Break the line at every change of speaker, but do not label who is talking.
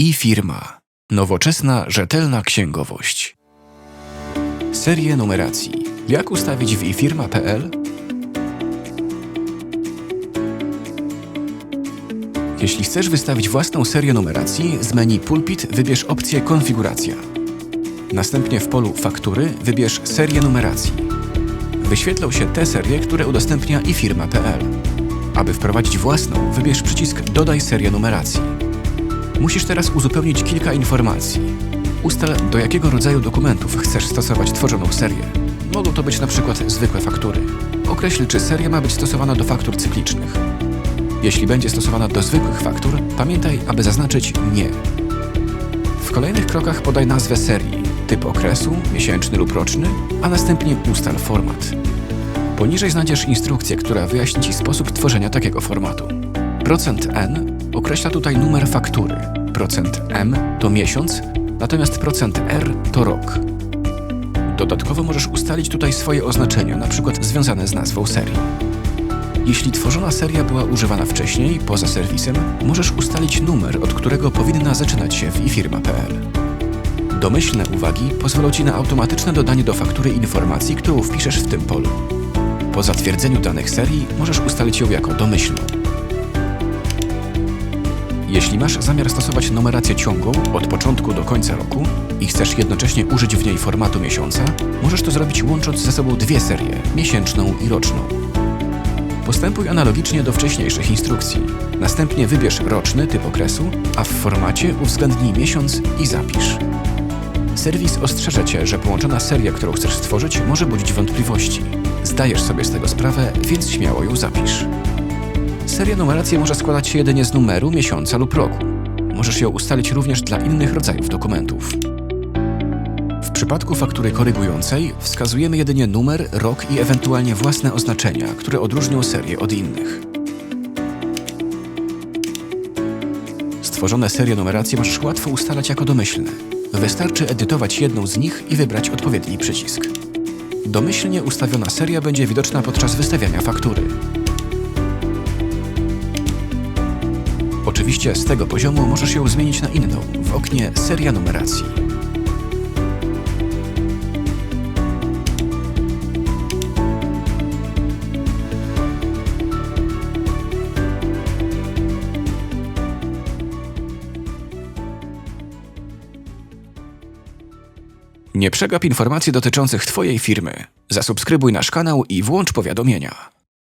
i firma. Nowoczesna, rzetelna księgowość. Serię numeracji. Jak ustawić w ifirma.pl? Jeśli chcesz wystawić własną serię numeracji, z menu Pulpit wybierz opcję Konfiguracja. Następnie w polu Faktury wybierz serię numeracji. Wyświetlą się te serie, które udostępnia ifirma.pl. Aby wprowadzić własną, wybierz przycisk Dodaj serię numeracji. Musisz teraz uzupełnić kilka informacji. Ustal, do jakiego rodzaju dokumentów chcesz stosować tworzoną serię. Mogą to być na przykład zwykłe faktury. Określ, czy seria ma być stosowana do faktur cyklicznych. Jeśli będzie stosowana do zwykłych faktur, pamiętaj, aby zaznaczyć nie. W kolejnych krokach podaj nazwę serii, typ okresu, miesięczny lub roczny, a następnie ustal format. Poniżej znajdziesz instrukcję, która wyjaśni Ci sposób tworzenia takiego formatu. Procent %n określa tutaj numer faktury, procent %m to miesiąc, natomiast procent %r to rok. Dodatkowo możesz ustalić tutaj swoje oznaczenia, np. związane z nazwą serii. Jeśli tworzona seria była używana wcześniej, poza serwisem, możesz ustalić numer, od którego powinna zaczynać się w ifirma.pl. Domyślne uwagi pozwolą Ci na automatyczne dodanie do faktury informacji, którą wpiszesz w tym polu. Po zatwierdzeniu danych serii możesz ustalić ją jako domyślną. Jeśli masz zamiar stosować numerację ciągłą od początku do końca roku i chcesz jednocześnie użyć w niej formatu miesiąca, możesz to zrobić łącząc ze sobą dwie serie, miesięczną i roczną. Postępuj analogicznie do wcześniejszych instrukcji. Następnie wybierz roczny typ okresu, a w formacie uwzględnij miesiąc i zapisz. Serwis ostrzeże Cię, że połączona seria, którą chcesz stworzyć, może budzić wątpliwości. Zdajesz sobie z tego sprawę, więc śmiało ją zapisz. Seria numeracji może składać się jedynie z numeru, miesiąca lub roku. Możesz ją ustalić również dla innych rodzajów dokumentów. W przypadku faktury korygującej wskazujemy jedynie numer, rok i ewentualnie własne oznaczenia, które odróżnią serię od innych. Stworzone serie numeracji możesz łatwo ustalać jako domyślne. Wystarczy edytować jedną z nich i wybrać odpowiedni przycisk. Domyślnie ustawiona seria będzie widoczna podczas wystawiania faktury. Oczywiście z tego poziomu możesz ją zmienić na inną w oknie Seria numeracji. Nie przegap informacji dotyczących Twojej firmy. Zasubskrybuj nasz kanał i włącz powiadomienia.